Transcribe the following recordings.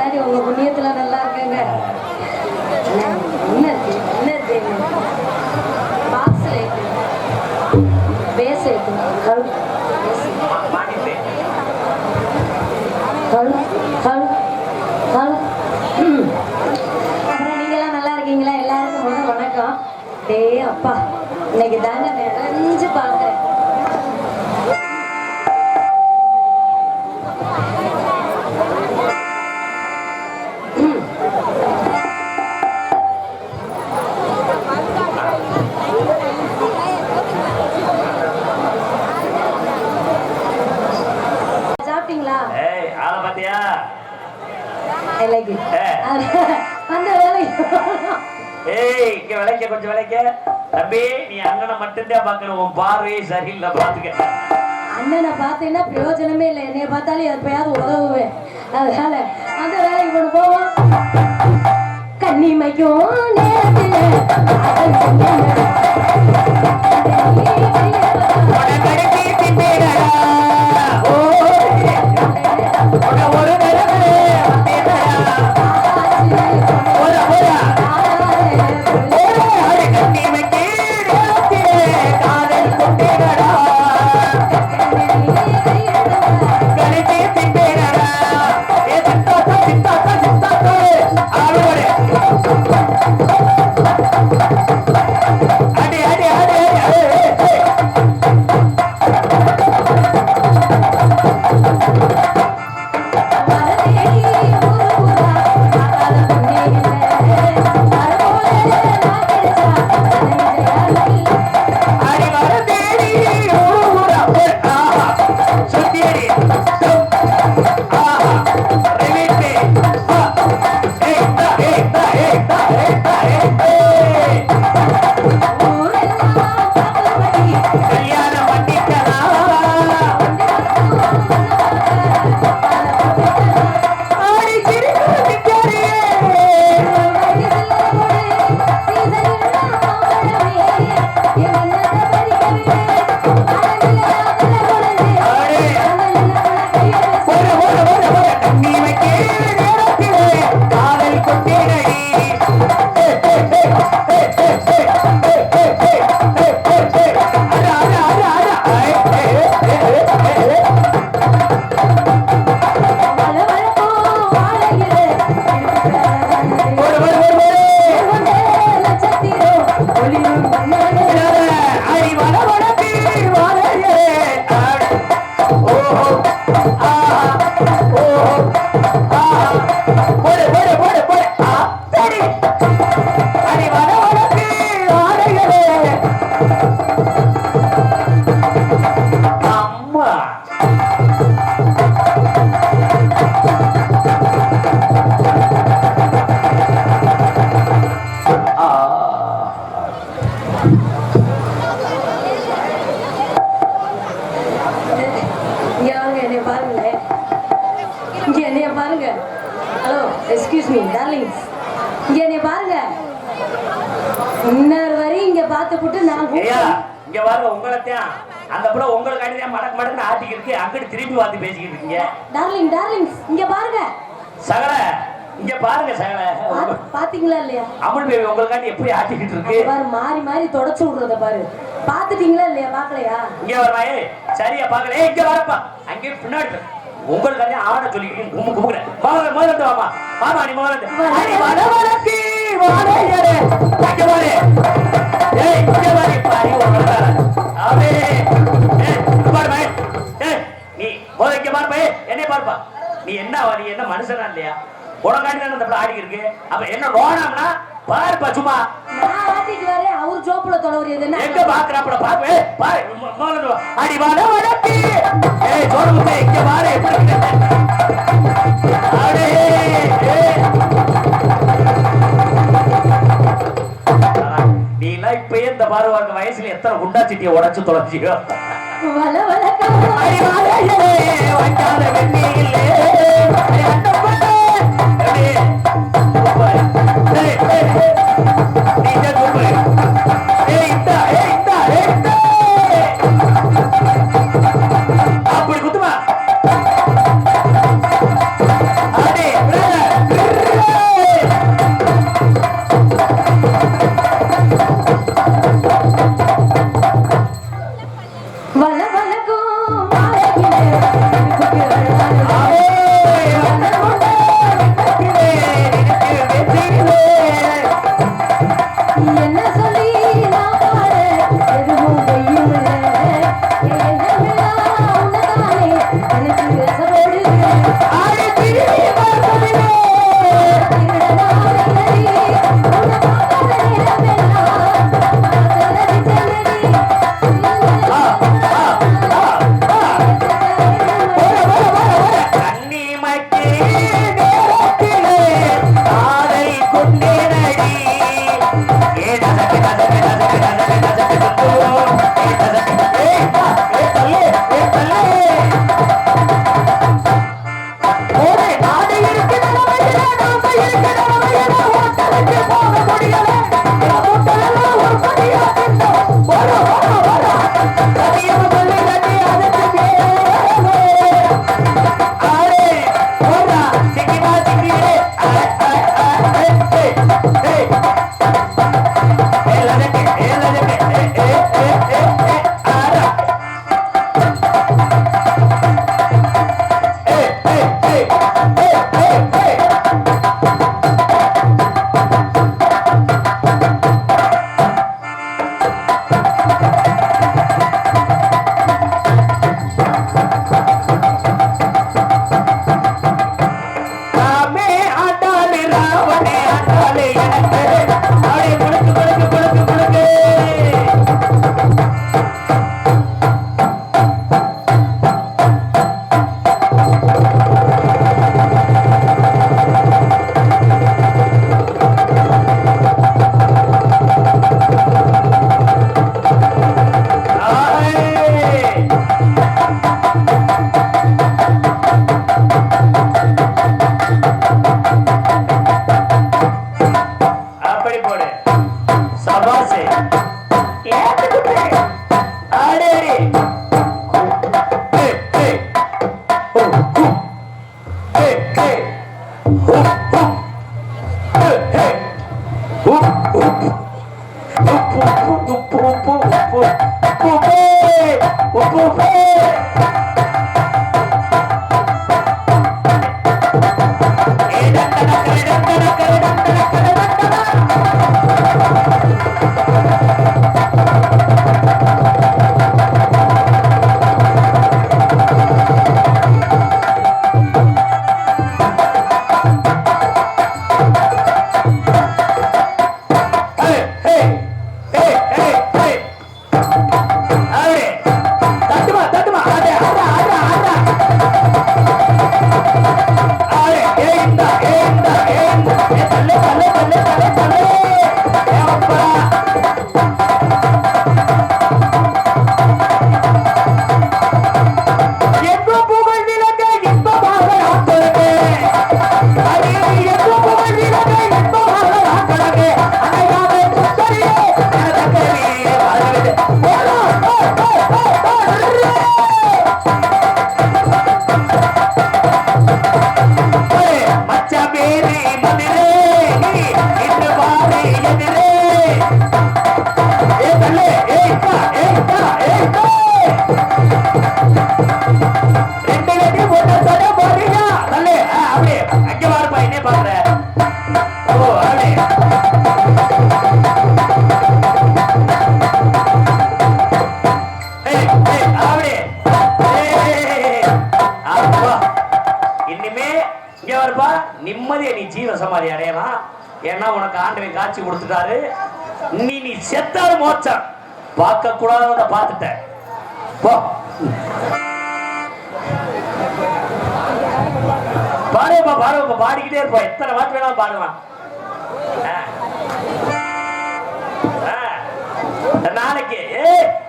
பொண்டாட்டி உங்க புண்ணியத்துல நல்லா இருக்குங்க. என்ன என்ன பாக்ஸ் லைட்டு பேஸ் லைட்டு கல். கல். கல். கல். நல்லா இருக்கீங்களா? எல்லாருக்கும் முதல் வணக்கம். டே அப்பா. இன்னைக்கு தாங்க நிறைஞ்சு பார்க்குறேன். ஆளை பாத்தியா ஏய் இங்க விளைக்க கொஞ்சம் விளைக்க தம்பி நீ அண்ணனை மட்டும்தான் பாக்கணும் உன் பார்வையே சரியில்லை பாத்துக்க அண்ணனை பார்த்தீங்கன்னா பிரயோஜனமே இல்லை. என்னைய பார்த்தாலே எப்பயாவது உதவுவேன். அதனால அந்த வேலைக்கு கொண்டு போவோம். கண்ணிமைக்கும் நேரத்தில். எக்ஸ்கியூஸ் மீ டார்லிங்ஸ் இங்க என்னைய பாருங்க. இன்னொரு வரி இங்க பார்த்துப்புட்டு நான் ஐயா கூப்பிட்டேன். இங்க பாருங்க உங்களைத்தான். அந்த புள்ள உங்களுக்கு தான் மடக்கு மடக்கு ஆட்டிக்கிட்டு அங்கிட்டு திரும்பி பார்த்து பேசிக்கிட்டு இருக்கீங்க. டார்லிங் டார்லிங்ஸ் இங்க பாருங்க. சகல இங்க பாருங்க சகல. பாத்தீங்களா இல்லையா? அமுல் பேபி உங்களுக்காண்டி எப்படி ஆட்டிக்கிட்டு இருக்கு? பாரு மாறி மாறி தொடச்சு விடுறத பாரு. பாத்துட்டீங்களா இல்லையா பாக்கலையா? இங்க வரமா ஏய் சரியா பாக்கல. இங்க வரப்பா. அங்கே பின்னாடி. உங்களுக்காண்டி ஆட சொல்லிக்கிட்டு கும்பு கும்புறேன் முதல்ல முதல்ல வாமா வாமா நீ முதல்ல அடி வட வடக்கு வாழையரே அங்க பாரு. ஏய் இங்க பாரு பாரு உங்கள அவே ஏய் இங்க பாரு பை ஏய் நீ இங்க பாரு பை என்னைய பாருப்பா. நீ என்ன நீ என்ன மனுஷனா இல்லையா? தான் இந்த பிள்ளை ஆடி இருக்கு. அப்ப என்ன ரோனாம்னா பாருப்பா சும்மா. நான் ஆட்டிட்டு வரேன் அவர் ஜோப்புல தொடவுறது என்ன எங்க பாக்குறாப்பட பாரு பாரு. அடி வட வடக்கு ஏய் இங்க பாரு எப்படி அடே ஏய். ஆனா, நீ எல்லாம் இப்பயே இந்த பாரு உனக்கு வயசுல எத்தனை குண்டா சட்டியை உடைச்சு தொலைச்சியோ? வல அடி வாழையிலே Oh, காட்சி கொடுத்துட்டாரு. நீ நீ செத்தாலும் மோச்சம் பார்க்க கூடாத பார்த்துட்ட போ. பாடுப்பா பாடுப்பா பாடிக்கிட்டே இருப்பா எத்தனை வாட்டி வேணாலும் பாடுவான். நாளைக்கு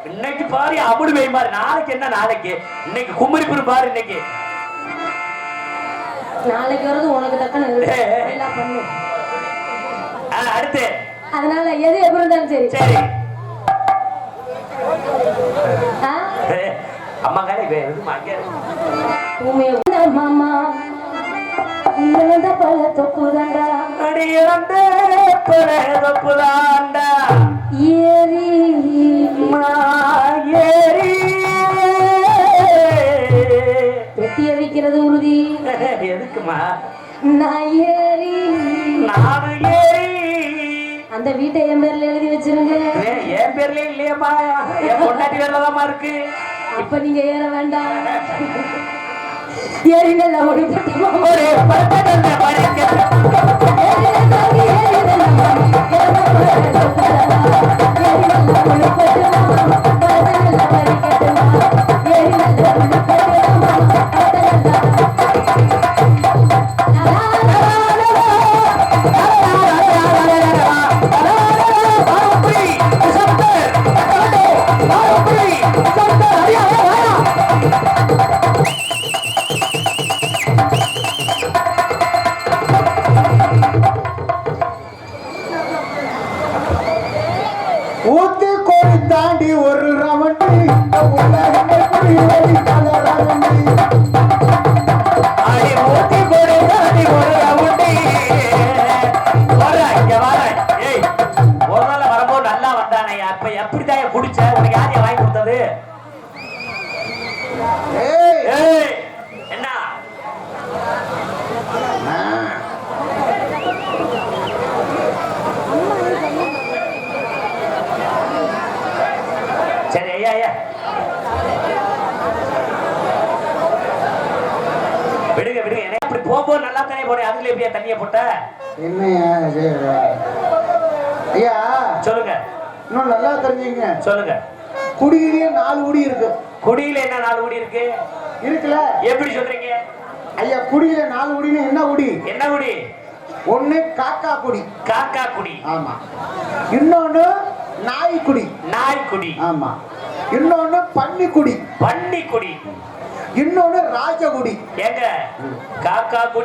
இன்னைக்கு பாரு அமுடு வை பாரு. நாளைக்கு என்ன நாளைக்கு? இன்னைக்கு குமரிப்புரு பாரு இன்னைக்கு. நாளைக்கு வர்றது உனக்கு தக்கன பண்ணு. அடுத்து. அதனால எது எப்படி இருந்தாலும் சரி. சரி. அம்மா கடை அங்கே மாமா உன்னத பல தொப்புதண்டா. அடி இறந்து புலாண்டா ஏறி. மாயேரி பெட்டிய வைக்கிறது உறுதி. எதுக்குமா? நானு அந்த வீட்டை என் பேர்ல எழுதி வச்சிருங்க. என் பேர்ல இல்லையம்மா என் பொண்டாட்டி பேர்லதாம்மா இருக்கு. அப்ப நீங்க ஏற வேண்டாம். ஏறினல்ல ஒளிப்பட்டமா ஒரு பட்டதல்ல பறிக்க ஊத்து கோடி தாண்டி ஒரு ரவண்டி. உலகம் எப்படி வழி ரவண்டி என்னையா? ஐயா சொல்லுங்க. இன்னும் நல்லா தெரிஞ்சுங்க. சொல்லுங்க. குடியிலேயே நாலு குடி இருக்கு. குடியில என்ன நாலு குடி இருக்கு? இருக்குல்ல? எப்படி சொல்றீங்க? ஐயா குடியில நாலு குடின்னு என்ன குடி? என்ன குடி? ஒண்ணு காக்கா குடி. காக்கா குடி. ஆமா. இன்னொன்னு நாய் குடி. நாய் குடி. ஆமா. இன்னொன்னு பன்னி குடி. பன்னி குடி. இன்னொன்னு ராஜகுடி. ஏங்க காக்கா குடி